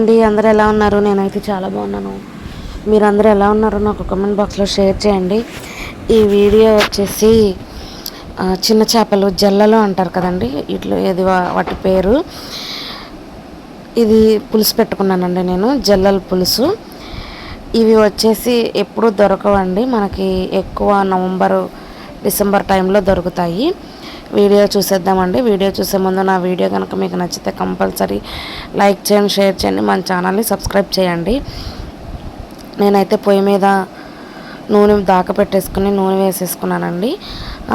అండి అందరూ ఎలా ఉన్నారు? నేనైతే చాలా బాగున్నాను. మీరు అందరూ ఎలా ఉన్నారో నాకు కామెంట్ బాక్స్లో షేర్ చేయండి. ఈ వీడియో వచ్చేసి చిన్న చేపలు జల్లలు అంటారు కదండి ఇట్లా ఇది వా- వాటి పేరు. ఇది పులుసు పెట్టుకున్నానండి నేను జల్లల పులుసు. ఇవి వచ్చేసి ఎప్పుడు దొరకవండి మనకి ఎక్కువ నవంబరు డిసెంబర్ టైంలో దొరుకుతాయి. వీడియో చూసేద్దామండి. వీడియో చూసే ముందు నా వీడియో కనుక మీకు నచ్చితే కంపల్సరీ లైక్ చేయండి షేర్ చేయండి మన ఛానల్ని సబ్స్క్రైబ్ చేయండి. నేనైతే పొయ్యి మీద నూనె దాక పెట్టేసుకుని నూనె వేసేసుకున్నానండి.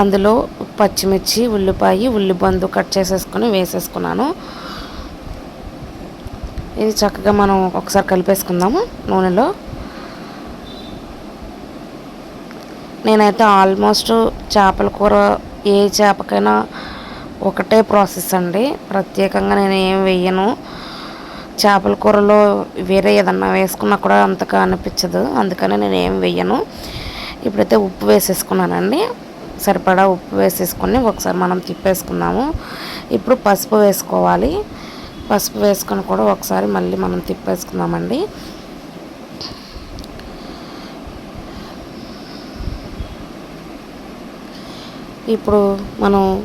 అందులో పచ్చిమిర్చి ఉల్లిపాయ ఉల్లిబందు కట్ చేసేసుకుని వేసేసుకున్నాను. ఇది చక్కగా మనం ఒకసారి కలిపేసుకుందాము నూనెలో. నేనైతే ఆల్మోస్ట్ చేపల కూర ఏ చేపకైనా ఒకటే ప్రాసెస్ అండి. ప్రత్యేకంగా నేను ఏం వేయను చేపల కూరలో వేరే ఏదన్నా వేసుకున్నా కూడా అంతగా అనిపించదు. అందుకని నేను ఏం వేయను ఇప్పుడైతే ఉప్పు వేసేసుకున్నానండి. సరిపడా ఉప్పు వేసేసుకొని ఒకసారి మనం తిప్పేసుకుందాము. ఇప్పుడు పసుపు వేసుకోవాలి. పసుపు వేసుకొని కూడా ఒకసారి మళ్ళీ మనం తిప్పేసుకుందామండి. ఇప్పుడు మనం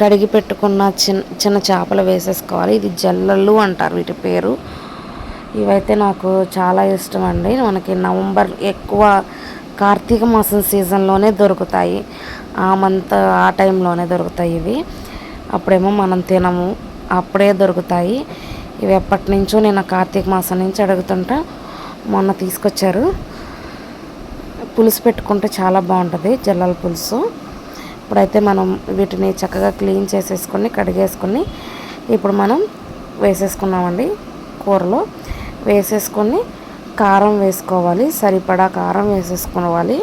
కడిగి పెట్టుకున్న చిన్న చిన్న చేపలు వేసేసుకోవాలి. ఇది జల్లలు అంటారు వీటి పేరు. ఇవైతే నాకు చాలా ఇష్టం అండి మనకి నవంబర్ ఎక్కువ కార్తీక మాసం సీజన్లోనే దొరుకుతాయి. ఆ మంత్ ఆ టైంలోనే దొరుకుతాయి ఇవి. అప్పుడేమో మనం తినము అప్పుడే దొరుకుతాయి. ఇవి ఎప్పటి నుంచో నేను కార్తీక మాసం నుంచి అడుగుతుంటా. మొన్న తీసుకొచ్చారు. పులుసు పెట్టుకుంటే చాలా బాగుంటుంది జల్లల పులుసు. ఇప్పుడైతే మనం వీటిని చక్కగా క్లీన్ చేసేసుకొని కడిగేసుకొని ఇప్పుడు మనం వేసేసుకున్నామండి కూరలో. వేసేసుకొని కారం వేసుకోవాలి సరిపడా కారం వేసేసుకోవాలి.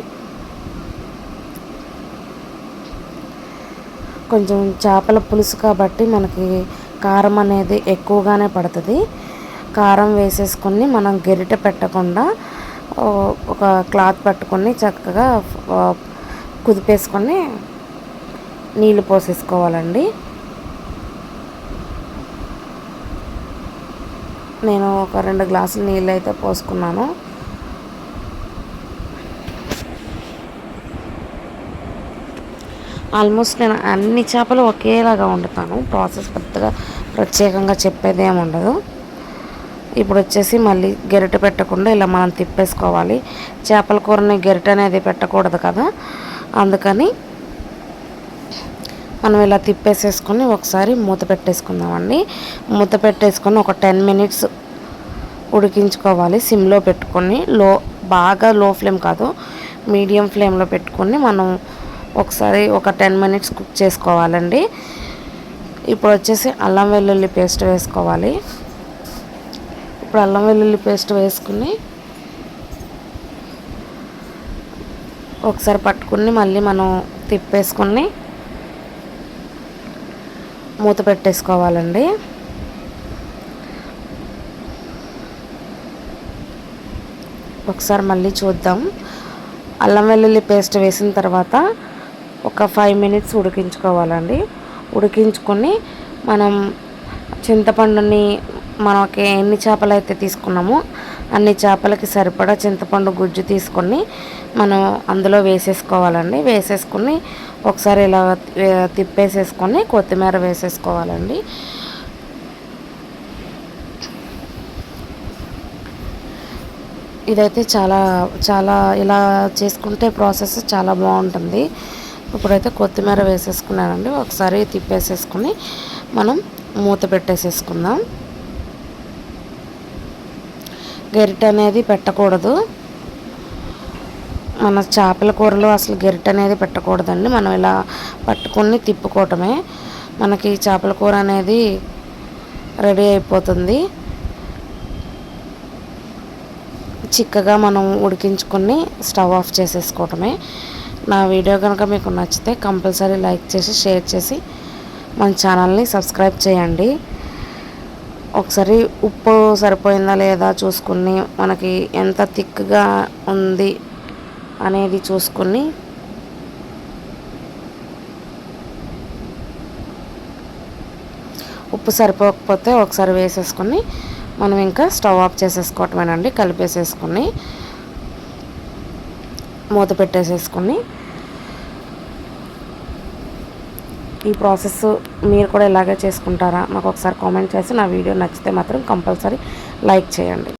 కొంచెం చేపల పులుసు కాబట్టి మనకి కారం అనేది ఎక్కువగానే పడుతుంది. కారం వేసేసుకొని మనం గెరిట పెట్టకుండా ఒక క్లాత్ పట్టుకొని చక్కగా కుదిపేసుకొని నీళ్ళు పోసేసుకోవాలండి. నేను ఒక రెండు గ్లాసులు నీళ్ళు అయితే పోసుకున్నాను. ఆల్మోస్ట్ నేను అన్ని చేపలు ఒకేలాగా వండుతాను. ప్రాసెస్ పెద్దగా ప్రత్యేకంగా చెప్పేది ఏమి ఉండదు. ఇప్పుడు వచ్చేసి మళ్ళీ గెరిట పెట్టకుండా ఇలా మనం తిప్పేసుకోవాలి. చేపల కూరని గెరిట అనేది పెట్టకూడదు కదా. అందుకని మనం ఇలా తిప్పేసేసుకొని ఒకసారి మూత పెట్టేసుకుందామండి. మూత పెట్టేసుకొని ఒక టెన్ మినిట్స్ ఉడికించుకోవాలి. సిమ్లో పెట్టుకొని లో బాగా లో ఫ్లేమ్ కాదు మీడియం ఫ్లేమ్లో పెట్టుకొని మనం ఒకసారి ఒక టెన్ మినిట్స్ కుక్ చేసుకోవాలండి. ఇప్పుడు వచ్చేసి అల్లం వెల్లుల్లి పేస్ట్ వేసుకోవాలి. ఇప్పుడు అల్లం వెల్లుల్లి పేస్ట్ వేసుకుని ఒకసారి పట్టుకుని మళ్ళీ మనం తిప్పేసుకొని మూత పెట్టేసుకోవాలండి. ఒకసారి మళ్ళీ చూద్దాం. అల్లం వెల్లుల్లి పేస్ట్ వేసిన తర్వాత ఒక ఫైవ్ మినిట్స్ ఉడికించుకోవాలండి. ఉడికించుకొని మనం చింతపండుని మనకి ఎన్ని చేపలు అయితే తీసుకున్నామో అన్ని చేపలకి సరిపడా చింతపండు గుజ్జు తీసుకొని మనం అందులో వేసేసుకోవాలండి. వేసేసుకొని ఒకసారి ఇలా తిప్పేసేసుకొని కొత్తిమీర వేసేసుకోవాలండి. ఇదైతే చాలా చాలా ఇలా చేసుకుంటే ప్రాసెస్ చాలా బాగుంటుంది. ఇప్పుడైతే కొత్తిమీర వేసేసుకున్నానండి. ఒకసారి తిప్పేసేసుకుని మనం మూత పెట్టేసేసుకుందాం. గరిట అనేది పెట్టకూడదు. మన చేపల కూరలో అసలు గరిట అనేది పెట్టకూడదండి. మనం ఇలా పట్టుకొని తిప్పుకోవటమే. మనకి చేపల కూర అనేది రెడీ అయిపోతుంది. చిక్కగా మనం ఉడికించుకొని స్టవ్ ఆఫ్ చేసేసుకోవటమే. నా వీడియో కనుక మీకు నచ్చితే కంపల్సరీ లైక్ చేసి షేర్ చేసి మన ఛానల్ని సబ్స్క్రైబ్ చేయండి. ఒకసారి ఉప్పు సరిపోయిందా లేదా చూసుకుని మనకి ఎంత థిక్గా ఉంది అనేది చూసుకుని. ఉప్పు సరిపోకపోతే ఒకసారి వేసేసుకొని మనం ఇంకా స్టవ్ ఆఫ్ చేసేసుకోవటమేనండి కలిపేసేసుకుని మూత పెట్టేసేసుకుని. ఈ ప్రాసెస్ మీరు కూడా ఇలాగే చేసుకుంటారా? నాకు ఒకసారి కామెంట్ చేసి నా వీడియో నచ్చితే మాత్రం కంపల్సరీ లైక్ చేయండి.